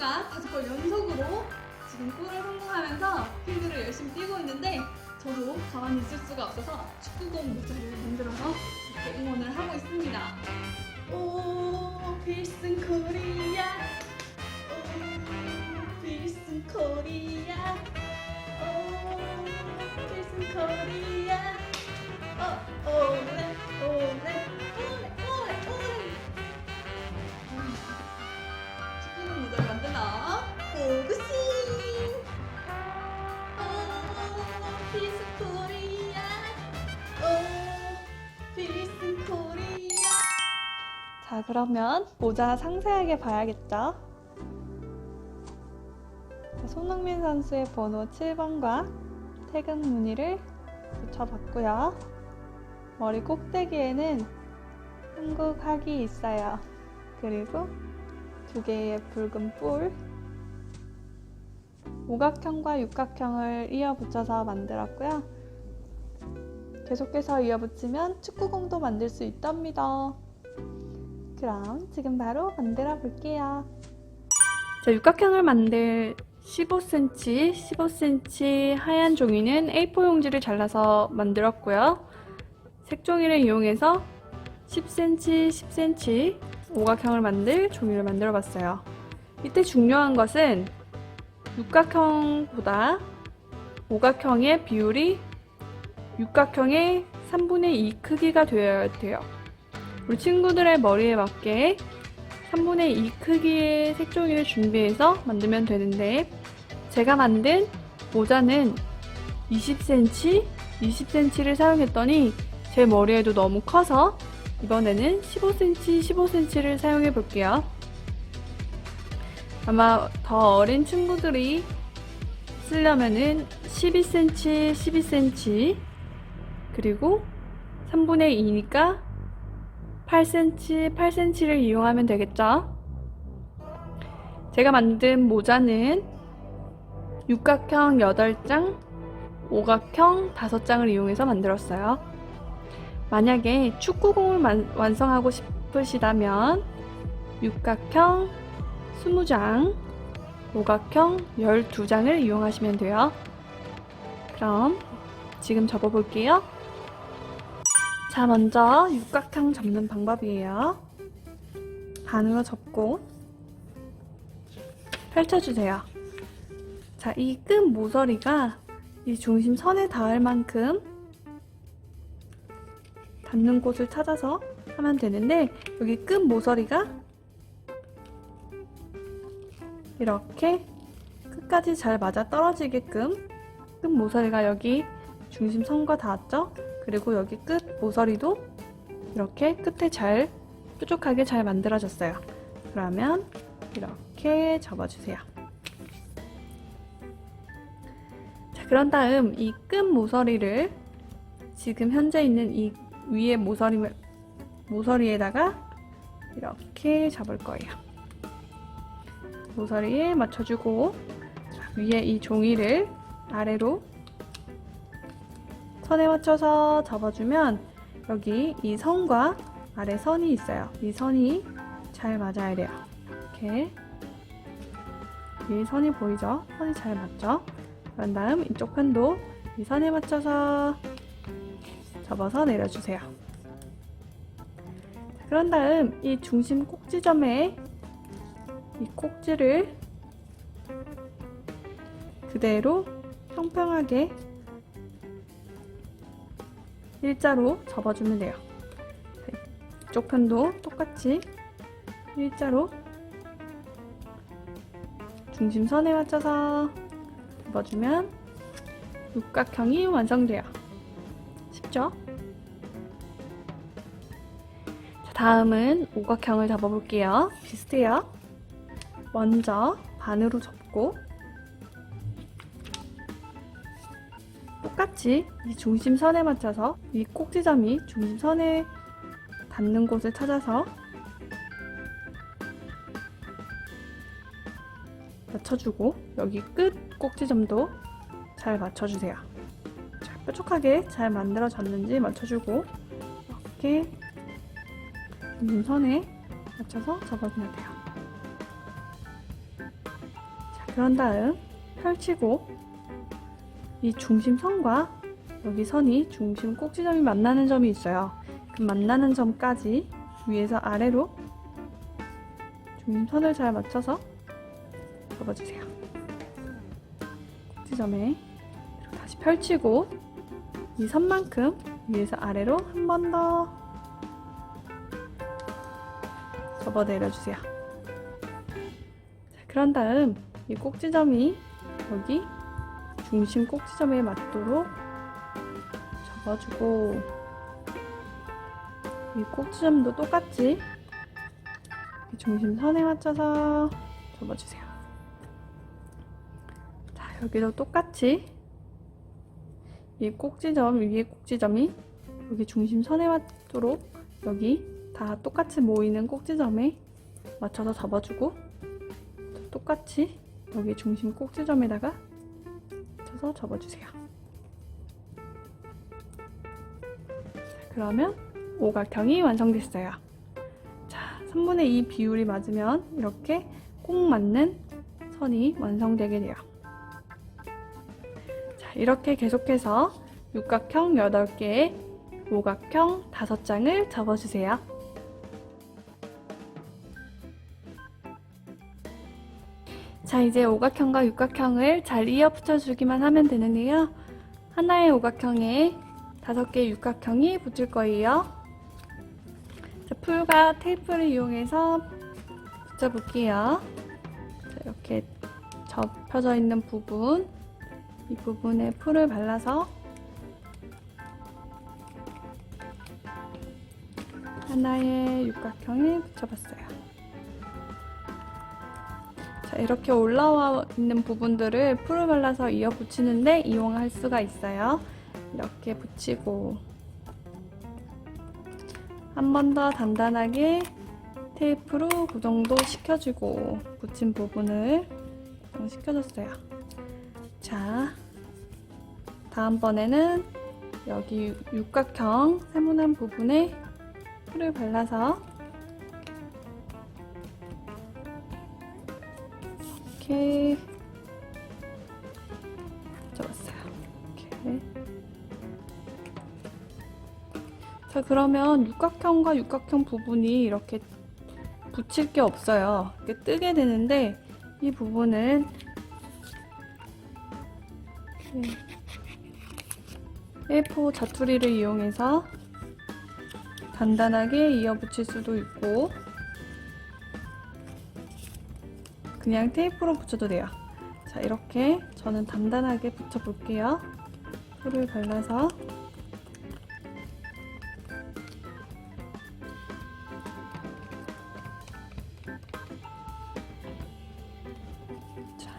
선수가 다섯 번 연속으로 지금 골을 성공하면서 필드를 열심히 뛰고 있는데 저도 가만히 있을 수가 없어서 축구공 모자를 만들어서 이렇게 응원을 하고 있습니다. 오 필승 코리아. 오 필승 코리아. 오 필승 코리아. 어 오래. 오 그러면 모자 상세하게 봐야겠죠? 자, 손흥민 선수의 번호 7번과 태극 무늬를 붙여봤고요. 머리 꼭대기에는 한국 학이 있어요. 그리고 두 개의 붉은 뿔, 오각형과 육각형을 이어 붙여서 만들었고요. 계속해서 이어 붙이면 축구공도 만들 수 있답니다. 그럼 지금 바로 만들어 볼게요. 자, 육각형을 만들 15cm, 15cm 하얀 종이는 A4 용지를 잘라서 만들었고요. 색종이를 이용해서 10cm, 10cm 오각형을 만들 종이를 만들어 봤어요. 이때 중요한 것은 육각형보다 오각형의 비율이 육각형의 3분의 2 크기가 되어야 돼요. 우리 친구들의 머리에 맞게 3분의 2 크기의 색종이를 준비해서 만들면 되는데 제가 만든 모자는 20cm, 20cm를 사용했더니 제 머리에도 너무 커서 이번에는 15cm, 15cm를 사용해 볼게요. 아마 더 어린 친구들이 쓰려면은 12cm, 12cm 그리고 3분의 2니까 8cm, 8cm를 이용하면 되겠죠? 제가 만든 모자는 육각형 8장, 오각형 5장을 이용해서 만들었어요. 만약에 축구공을 만- 완성하고 싶으시다면 육각형 20장, 오각형 12장을 이용하시면 돼요. 그럼 지금 접어볼게요. 자, 먼저 육각형 접는 방법이에요. 반으로 접고 펼쳐주세요. 자, 이 끝 모서리가 이 중심 선에 닿을 만큼 닿는 곳을 찾아서 하면 되는데 여기 끝 모서리가 이렇게 끝까지 잘 맞아 떨어지게끔 끝 모서리가 여기 중심 선과 닿았죠? 그리고 여기 끝 모서리도 이렇게 끝에 잘 뾰족하게 잘 만들어졌어요. 그러면 이렇게 접어주세요. 자, 그런 다음 이 끝 모서리를 지금 현재 있는 이 위에 모서리, 모서리에다가 이렇게 잡을 거예요. 모서리에 맞춰주고 위에 이 종이를 아래로 선에 맞춰서 접어주면 여기 이 선과 아래 선이 있어요. 이 선이 잘 맞아야 돼요. 이렇게 이 선이 보이죠? 선이 잘 맞죠? 그런 다음 이쪽 편도 이 선에 맞춰서 접어서 내려주세요. 그런 다음 이 중심 꼭지점에 이 꼭지를 그대로 평평하게 일자로 접어주면 돼요. 이쪽 편도 똑같이 일자로 중심선에 맞춰서 접어주면 육각형이 완성돼요. 쉽죠? 자, 다음은 오각형을 잡아볼게요. 비슷해요. 먼저 반으로 접고 똑같이 이 중심선에 맞춰서 이 꼭지점이 중심선에 닿는 곳을 찾아서 맞춰주고 여기 끝 꼭지점도 잘 맞춰주세요. 자, 뾰족하게 잘 만들어졌는지 맞춰주고 이렇게 중심선에 맞춰서 접어주면 돼요. 그런 다음 펼치고 이 중심선과 여기 선이 중심 꼭지점이 만나는 점이 있어요. 그 만나는 점까지 위에서 아래로 중심선을 잘 맞춰서 접어주세요. 꼭지점에 다시 펼치고 이 선만큼 위에서 아래로 한 번 더 접어 내려주세요. 자, 그런 다음 이 꼭지점이 여기 중심 꼭지점에 맞도록 접어주고 이 꼭지점도 똑같이 이 중심 선에 맞춰서 접어주세요. 자, 여기도 똑같이 이 꼭지점 위에 꼭지점이 여기 중심 선에 맞도록 여기 다 똑같이 모이는 꼭지점에 맞춰서 접어주고 또 똑같이 여기 중심 꼭지점에다가 맞춰서 접어주세요. 자, 그러면 오각형이 완성됐어요. 자, 3분의 2 비율이 맞으면 이렇게 꼭 맞는 선이 완성되게 돼요. 자, 이렇게 계속해서 육각형 8개에 오각형 5장을 접어주세요. 자, 이제 오각형과 육각형을 잘 이어 붙여주기만 하면 되는데요. 하나의 오각형에 다섯 개의 육각형이 붙을 거예요. 자, 풀과 테이프를 이용해서 붙여볼게요. 자, 이렇게 접혀져 있는 부분, 이 부분에 풀을 발라서 하나의 육각형에 붙여봤어요. 자, 이렇게 올라와 있는 부분들을 풀을 발라서 이어 붙이는데 이용할 수가 있어요. 이렇게 붙이고 한 번 더 단단하게 테이프로 고정도 시켜주고 붙인 부분을 고정시켜줬어요. 자, 다음번에는 여기 육각형 세모난 부분에 풀을 발라서 이렇게 접었어요. 이렇게. 자, 그러면 육각형과 육각형 부분이 이렇게 붙일 게 없어요. 이렇게 뜨게 되는데 이 부분은 이렇게 A4 자투리를 이용해서 단단하게 이어 붙일 수도 있고 그냥 테이프로 붙여도 돼요. 자, 이렇게 저는 단단하게 붙여 볼게요. 풀을 발라서 자,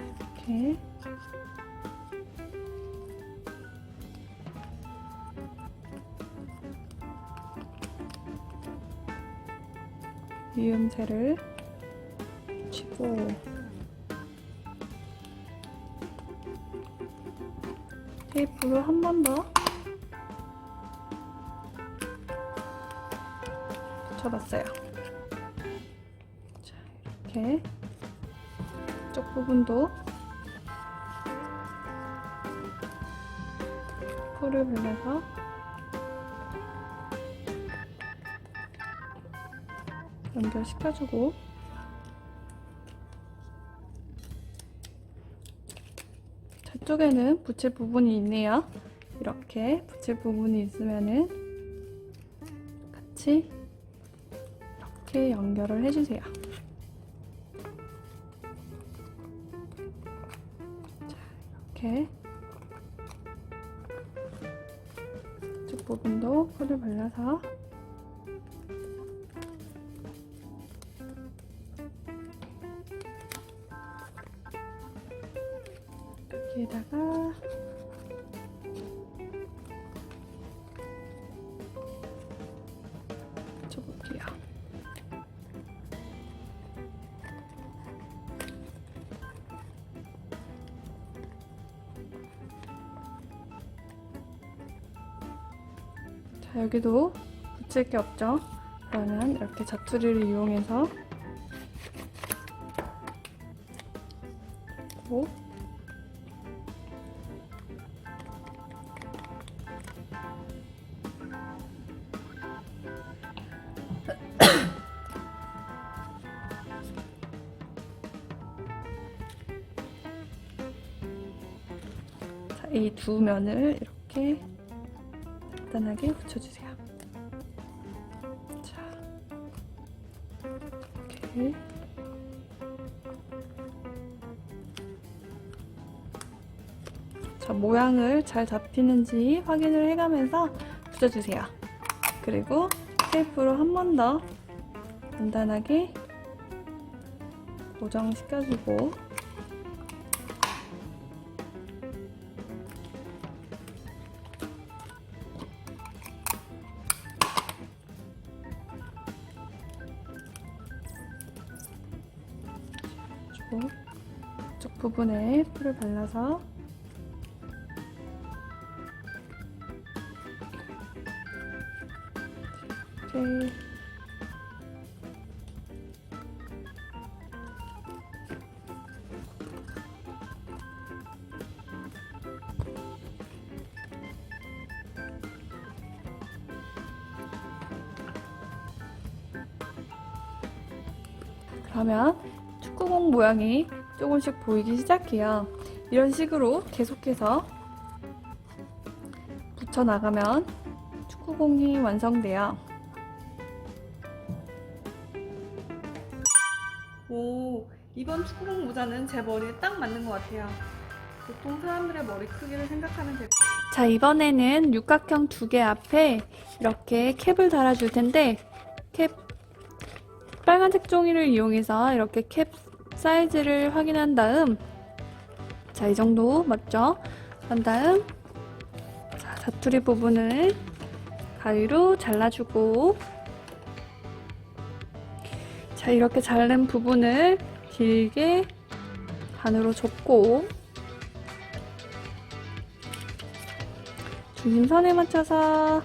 이렇게 미음새를 치고 테이프로 한번 더 붙여봤어요. 자, 이렇게 이쪽 부분도 풀을 발라서 연결시켜주고 저쪽에는 붙일 부분이 있네요. 이렇게 붙일 부분이 있으면은 같이 이렇게 연결을 해주세요. 자, 이렇게 이쪽 부분도 풀을 발라서 자, 여기도 붙일 게 없죠? 그러면 이렇게 자투리를 이용해서 붙여주고 자, 이두 면을 이렇게 간단하게 붙여주세요. 자, 이렇게. 자, 모양을 잘 잡히는지 확인을 해가면서 붙여주세요. 그리고 테이프로 한 번 더 간단하게 고정시켜주고 주고 부분에 풀을 발라서 이렇게. 그러면 축구공 모양이 조금씩 보이기 시작해요. 이런 식으로 계속해서 붙여 나가면 축구공이 완성돼요. 오, 이번 축구공 모자는 제 머리에 딱 맞는 것 같아요. 보통 사람들의 머리 크기를 생각하면 될 자, 이번에는 육각형 두 개 앞에 이렇게 캡을 달아줄 텐데, 캡 빨간색 종이를 이용해서 이렇게 캡 사이즈를 확인한 다음 자, 이 정도 맞죠? 그런 다음 자, 사투리 부분을 가위로 잘라주고 자, 이렇게 자른 부분을 길게 반으로 접고 중심선에 맞춰서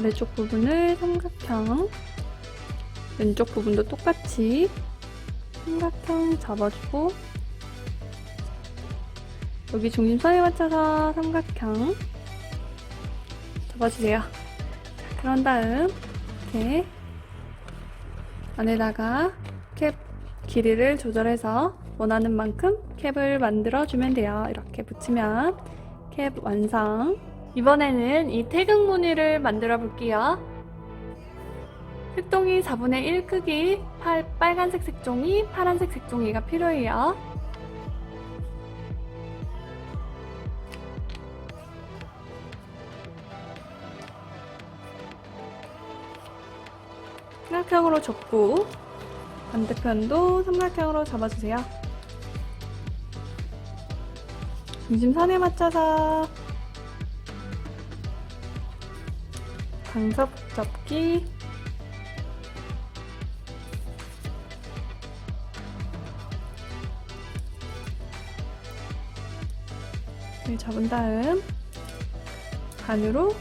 아래쪽 부분을 삼각형 왼쪽 부분도 똑같이 삼각형 잡아주고 여기 중심선에 맞춰서 삼각형 잡아주세요. 자, 그런 다음 이렇게 안에다가 캡 길이를 조절해서 원하는 만큼 캡을 만들어주면 돼요. 이렇게 붙이면 캡 완성. 이번에는 이 태극 무늬를 만들어 볼게요. 색종이 4분의 1 크기 팔, 빨간색 색종이, 파란색 색종이가 필요해요. 삼각형으로 접고 반대편도 삼각형으로 잡아주세요. 중심선에 맞춰서 방석 접기 네, 잡은 다음 반으로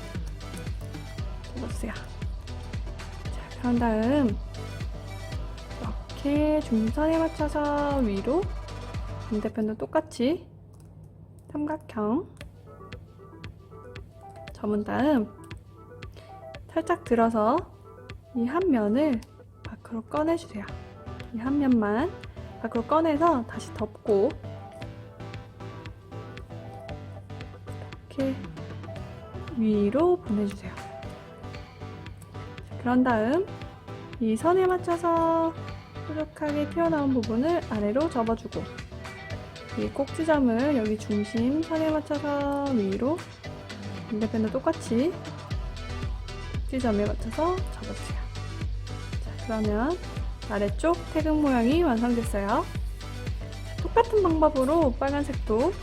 접어주세요. 자, 그런 다음 이렇게 중심선에 맞춰서 위로 반대편도 똑같이 삼각형 접은 다음 살짝 들어서 이 한 면을 밖으로 꺼내주세요. 이 한 면만 밖으로 꺼내서 다시 덮고 이렇게 위로 보내주세요. 그런 다음 이 선에 맞춰서 뾰족하게 튀어나온 부분을 아래로 접어주고 이 꼭지점을 여기 중심 선에 맞춰서 위로 반대편도 똑같이 꼭지점에 맞춰서 접어주세요. 자, 그러면 아래쪽 태극 모양이 완성됐어요. 똑같은 방법으로 빨간색도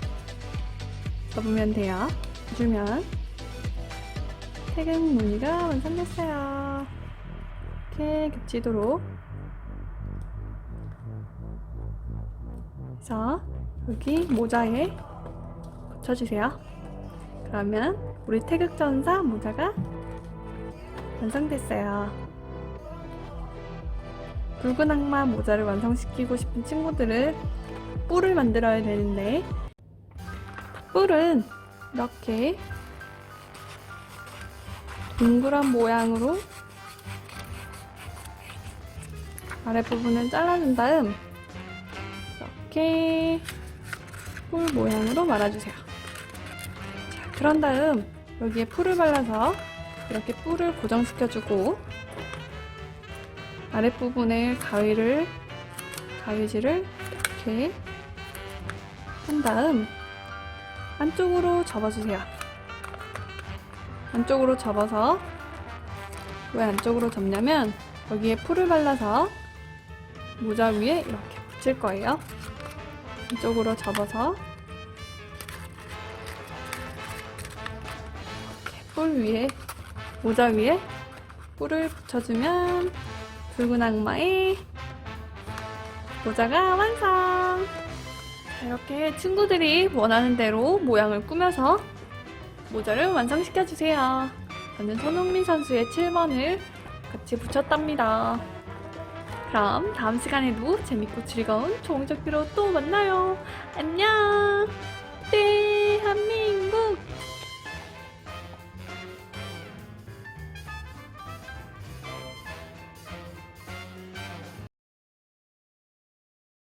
접으면 돼요. 주면 태극 무늬가 완성됐어요. 이렇게 겹치도록 그래서 여기 모자에 붙여주세요. 그러면 우리 태극전사 모자가 완성됐어요. 붉은 악마 모자를 완성시키고 싶은 친구들은 뿔을 만들어야 되는데 뿔은 이렇게 동그란 모양으로 아랫부분을 잘라준 다음 이렇게 뿔 모양으로 말아주세요. 자, 그런 다음 여기에 풀을 발라서 이렇게 뿔을 고정시켜주고 아랫부분에 가위를 가위질을 이렇게 한 다음 안쪽으로 접어주세요. 안쪽으로 접어서 왜 안쪽으로 접냐면 여기에 풀을 발라서 모자 위에 이렇게 붙일 거예요. 안쪽으로 접어서 뿔 위에 모자 위에 뿔을 붙여주면 붉은 악마의 모자가 완성! 자, 이렇게 친구들이 원하는 대로 모양을 꾸며서 모자를 완성시켜주세요. 저는 손흥민 선수의 7번을 같이 붙였답니다. 그럼 다음 시간에도 재밌고 즐거운 종이접기로 또 만나요. 안녕! 대한민국!